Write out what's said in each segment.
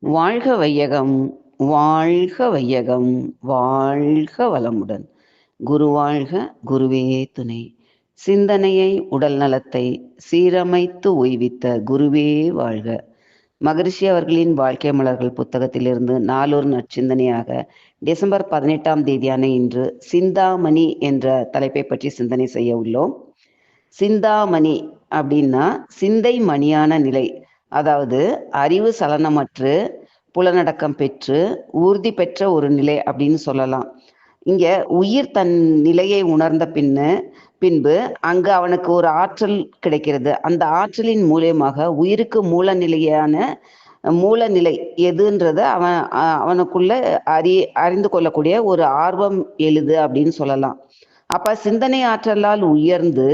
வாழ்க வையகம் வாழ்க வையகம் வாழ்க வளமுடன். குரு வாழ்க குருவே துணை. சிந்தனையை உடல் நலத்தை சீரமைத்து ஓய்வித்த குருவே வாழ்க. மகரிஷி அவர்களின் வாழ்க்கை மலர்கள் புத்தகத்திலிருந்து நாலொரு நற்சிந்தனையாக டிசம்பர் பதினெட்டாம் தேதியான இன்று சிந்தாமணி என்ற தலைப்பை பற்றி சிந்தனை செய்ய உள்ளோம். சிந்தாமணி அப்படின்னா சிந்தை மணியான நிலை. அதாவது அறிவு சலனமற்று புலனடக்கம் பெற்று ஊர்தி பெற்ற ஒரு நிலை அப்படின்னு சொல்லலாம். இங்க உயிர் தன் நிலையை உணர்ந்த பின்னு பின்பு அங்கு அவனுக்கு ஒரு ஆற்றல் கிடைக்கிறது. அந்த ஆற்றலின் மூலியமாக உயிருக்கு மூல நிலையான மூல நிலை எதுன்றத அவன் அவனுக்குள்ள அறி அறிந்து கொள்ளக்கூடிய ஒரு ஆர்வம் எழுது அப்படின்னு சொல்லலாம். அப்ப சிந்தனை ஆற்றலால் உயர்ந்து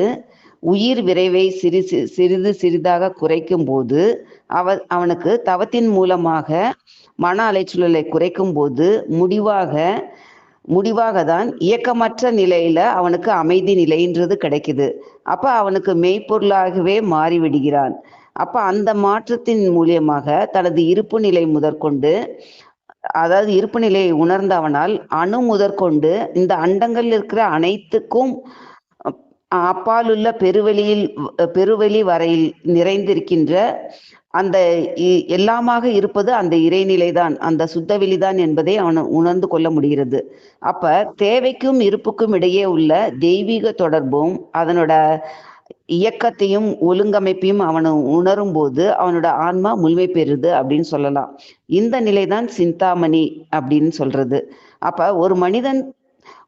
உயிர் விரைவை சிறு சிறிது சிறிதாக குறைக்கும் போது அவ அவனுக்கு தவத்தின் மூலமாக மன அலைச்சூழலை குறைக்கும் போது முடிவாக முடிவாக தான் இயக்கமற்ற நிலையில அவனுக்கு அமைதி நிலைன்றது கிடைக்குது. அப்ப அவனுக்கு மெய்ப்பொருளாகவே மாறிவிடுகிறான். அப்ப அந்த மாற்றத்தின் மூலியமாக தனது இருப்பு நிலை முதற்கொண்டு அதாவது இருப்பு நிலையை உணர்ந்தவனால் அணு முதற்கொண்டு இந்த அண்டங்கள் இருக்கிற அனைத்துக்கும் அப்பாலுள்ள பெருவெளியில் பெருவெளி வரையில் நிறைந்திருக்கின்ற அந்த எல்லாமாக இருப்பது அந்த இறைநிலைதான் அந்த சுத்தவெளிதான் என்பதை அவன் உணர்ந்து கொள்ள முடிகிறது. அப்ப தேவைக்கும் இருப்புக்கும் இடையே உள்ள தெய்வீக தொடர்பும் அதனோட இயக்கத்தையும் ஒழுங்கமைப்பையும் அவன் உணரும் போது அவனோட ஆன்மா முழுமை பெறுது அப்படின்னு சொல்லலாம். இந்த நிலைதான் சிந்தாமணி அப்படின்னு சொல்றது. அப்ப ஒரு மனிதன்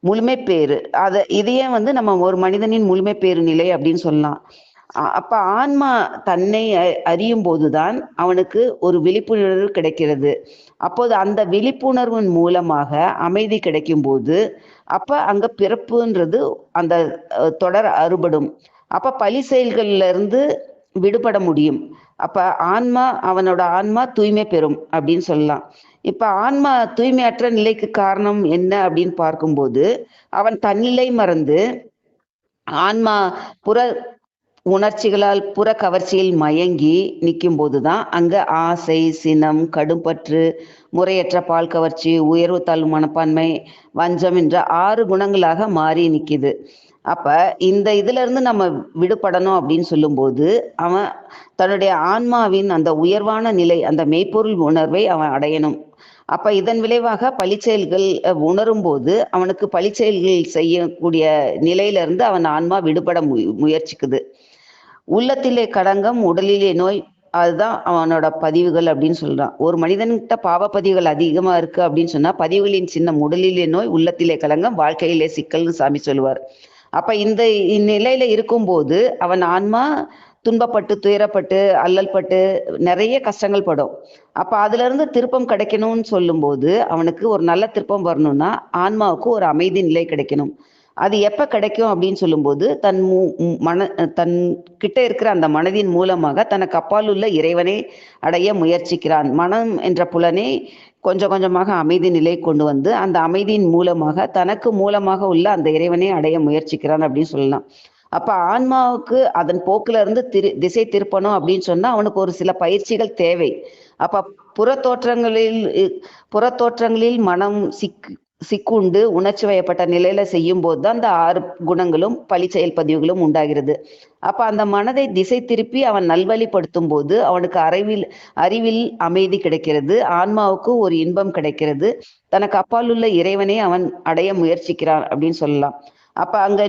முழுமை பேரு. அதை இதையே வந்து நம்ம ஒரு மனிதனின் முழுமை பேரு நிலை அப்படின்னு சொல்லலாம். அப்ப ஆன்மா தன்னை அறியும் போதுதான் அவனுக்கு ஒரு விழிப்புணர்வு கிடைக்கிறது. அப்போது அந்த விழிப்புணர்வின் மூலமாக அமைதி கிடைக்கும் போது அப்ப அங்க பிறப்புன்றது அந்த தொடர் அறுபடும். அப்ப பழி செயல்கள்ல இருந்து விடுபட முடியும். அப்ப ஆன்மா அவனோட ஆன்மா தூய்மை பெறும் அப்படின்னு சொல்லலாம். இப்ப ஆன்மா தூய்மையற்ற நிலைக்கு காரணம் என்ன அப்படின்னு பார்க்கும்போது அவன் தன்னிலை மறந்து ஆன்மா புற உணர்ச்சிகளால் புற கவர்ச்சியில் மயங்கி நிற்கும் போதுதான் அங்க ஆசை சினம் கடும்பற்று முறையற்ற பால் கவர்ச்சி உயர்வு தாழ்வு மனப்பான்மை வஞ்சம் என்ற ஆறு குணங்களாக மாறி நிற்கிது அப்ப இந்த இதுல இருந்து நம்ம விடுபடணும் அப்படின்னு சொல்லும்போது அவன் தன்னுடைய ஆன்மாவின் அந்த உயர்வான நிலை அந்த மெய்ப்பொருள் உணர்வை அவன் அடையணும். அப்ப இதன் விளைவாக பழிச்செயல்கள் உணரும் போது அவனுக்கு பழிச்செயல்கள் செய்யக்கூடிய நிலையில இருந்து அவன் ஆன்மா விடுபட மு முயற்சிக்குது. உள்ளத்திலே கடங்கம் உடலிலே நோய் அதுதான் அவனோட பதிவுகள் அப்படின்னு சொல்றான். ஒரு மனிதன்கிட்ட பாவ பதிவுகள் அதிகமா இருக்கு அப்படின்னு சொன்னா பதிவுகளின் சின்னம் உடலிலே நோய் உள்ளத்திலே கலங்கம் வாழ்க்கையிலே சிக்கல்னு சாமி சொல்லுவார். அப்ப இந்த நிலையில இருக்கும்போது அவன் ஆன்மா துன்பப்பட்டு துயரப்பட்டு அல்லல் பட்டு நிறைய கஷ்டங்கள் படும். அப்ப அதுல இருந்து திருப்பம் கிடைக்கணும்னு சொல்லும்போது அவனுக்கு ஒரு நல்ல திருப்பம் வரணும்னா ஆன்மாவுக்கு ஒரு அமைதி நிலை கிடைக்கணும். அது எப்ப கிடைக்கும் அப்படின்னு சொல்லும்போது தன் மன தன் கிட்ட இருக்கிற அந்த மனதின் மூலமாக தனக்கு அப்பால் உள்ள இறைவனை அடைய முயற்சிக்கிறான். மனம் என்ற புலனை கொஞ்சம் கொஞ்சமாக அமைதி நிலை கொண்டு வந்து அந்த அமைதியின் மூலமாக தனக்கு மூலமாக உள்ள அந்த இறைவனை அடைய முயற்சிக்கிறான் அப்படின்னு சொல்லலாம். அப்ப ஆன்மாவுக்கு அதன் போக்குல இருந்து திரு திசை திருப்பணும் அப்படின்னு சொன்னா அவனுக்கு ஒரு சில பயிற்சிகள் தேவை. அப்ப புற தோற்றங்களில் புற தோற்றங்களில் மனம் சிக் சிக்குண்டு உணர்ச்சி வயப்பட்ட நிலையில செய்யும் போது தான் அந்த ஆறு குணங்களும் பழி செயல் பதிவுகளும் உண்டாகிறது. அப்ப அந்த மனதை திசை திருப்பி அவன் நல்வழிப்படுத்தும் போது அவனுக்கு அறிவில் அறிவில் அமைதி கிடைக்கிறது ஆன்மாவுக்கு ஒரு இன்பம் கிடைக்கிறது. தனக்கு அப்பால் உள்ள இறைவனை அவன் அடைய முயற்சிக்கிறான் அப்படின்னு சொல்லலாம். அப்ப அங்க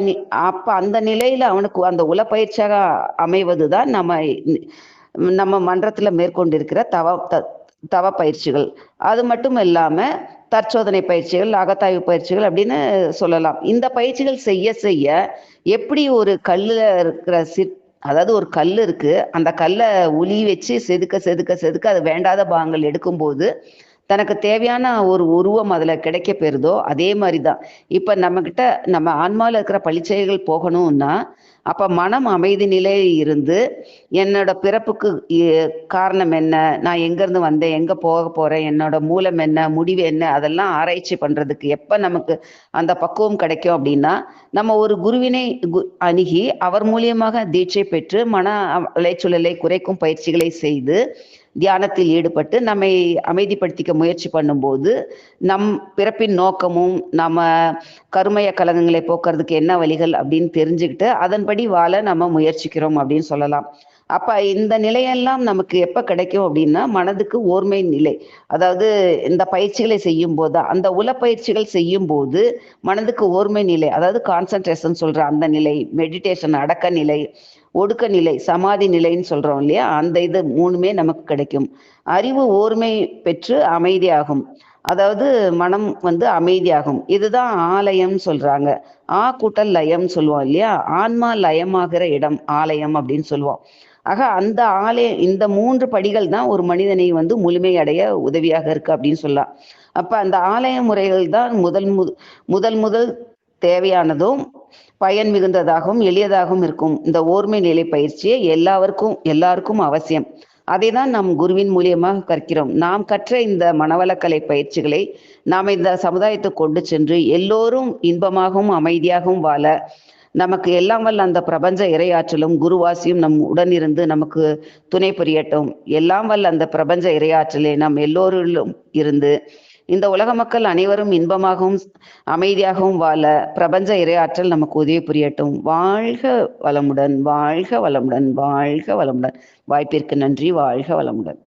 அப்ப அந்த நிலையில அவனுக்கு அந்த உளப்பயிற்சியாக அமைவதுதான் நம்ம நம்ம மன்றத்துல மேற்கொண்டிருக்கிற தவ தவ பயிற்சிகள். அது மட்டும் இல்லாம தற்சோதனை பயிற்சிகள் அகத்தாய்வு பயிற்சிகள் அப்படின்னு சொல்லலாம். இந்த பயிற்சிகள் செய்ய செய்ய எப்படி ஒரு கல்லுல இருக்கிற சி அதாவது ஒரு கல் இருக்கு அந்த கல்லை உளி வச்சு செதுக்க செதுக்க செதுக்க அது வேண்டாத பாகங்கள் எடுக்கும்போது தனக்கு தேவையான ஒரு உருவம் அதில் கிடைக்க பெறுதோ அதே மாதிரி தான் இப்போ நம்மக்கிட்ட நம்ம ஆன்மாவில் இருக்கிற பழிச்செயல்கள் போகணும்னா அப்ப மனம் அமைதி நிலையில் இருந்து என்னோட பிறப்புக்கு காரணம் என்ன? நான் எங்கேருந்து வந்தேன்? எங்க போக போறேன்? என்னோட மூலம் என்ன? முடிவு என்ன? அதெல்லாம் ஆராய்ச்சி பண்றதுக்கு எப்ப நமக்கு அந்த பக்குவம் கிடைக்கும் அப்படின்னா நம்ம ஒரு குருவினை அணுகி அவர் மூலியமாக தீட்சை பெற்று மன அலைச்சூழலை குறைக்கும் பயிற்சிகளை செய்து தியானத்தில் ஈடுபட்டு நம்மை அமைதிப்படுத்திக்க முயற்சி பண்ணும்போது நம் பிறப்பின் நோக்கமும் நம்ம கருமைய கலகங்களை போக்குறதுக்கு என்ன வழிகள் அப்படின்னு தெரிஞ்சுக்கிட்டு அதன்படி வாழ நம்ம முயற்சிக்கிறோம் அப்படின்னு சொல்லலாம். அப்ப இந்த நிலையெல்லாம் நமக்கு எப்ப கிடைக்கும் அப்படின்னா மனதுக்கு ஓர்மை நிலை. அதாவது இந்த பயிற்சிகளை செய்யும் போது அந்த உளப்பயிற்சிகள் செய்யும் போது மனதுக்கு ஓர்மை நிலை அதாவது கான்சன்ட்ரேஷன் சொல்ற அந்த நிலை மெடிடேஷன் அடக்க நிலை ஒடுக்க நிலை சமாதி நிலைன்னு சொல்றோம் இல்லையா? அந்த இது மூணுமே நமக்கு கிடைக்கும். அறிவு ஓர்மை பெற்று அமைதியாகும். அதாவது மனம் வந்து அமைதியாகும். இதுதான் ஆலயம் சொல்றாங்க. ஆ கூட்டல் லயம் சொல்லுவோம் இல்லையா? ஆன்மா லயமாகிற இடம் ஆலயம் அப்படின்னு சொல்லுவோம். ஆக அந்த ஆலயம் இந்த மூன்று படிகள் தான் ஒரு மனிதனை வந்து முழுமையடைய உதவியாக இருக்கு அப்படின்னு சொல்லலாம். அப்ப அந்த ஆலய முறைகள் தான் முதல் முதல் முதல் தேவையானதும் பயன் மிகுந்ததாகவும் எளியதாகவும் இருக்கும். இந்த ஓர்மை நிலை பயிற்சியை எல்லாருக்கும் எல்லாருக்கும் அவசியம். அதை தான் நம் குருவின் மூலியமாக கற்கிறோம். நாம் கற்ற இந்த மனவளக்கலை பயிற்சிகளை நாம் இந்த சமுதாயத்துக்கு கொண்டு சென்று எல்லோரும் இன்பமாகவும் அமைதியாகவும் வாழ நமக்கு எல்லாம் வல்ல அந்த பிரபஞ்ச இரையாற்றலும் குருவாசியும் நம் உடனிருந்து நமக்கு துணை புரியட்டும். எல்லாம் வல்ல அந்த பிரபஞ்ச இரையாற்றலை நம் எல்லோரிலும் இருந்து இந்த உலக மக்கள் அனைவரும் இன்பமாகவும் அமைதியாகவும் வாழ பிரபஞ்ச இரையாற்றல் நமக்கு உதவி புரியட்டும். வாழ்க வளமுடன் வாழ்க வளமுடன் வாழ்க வளமுடன். வாய்ப்பிற்கு நன்றி வாழ்க வளமுடன்.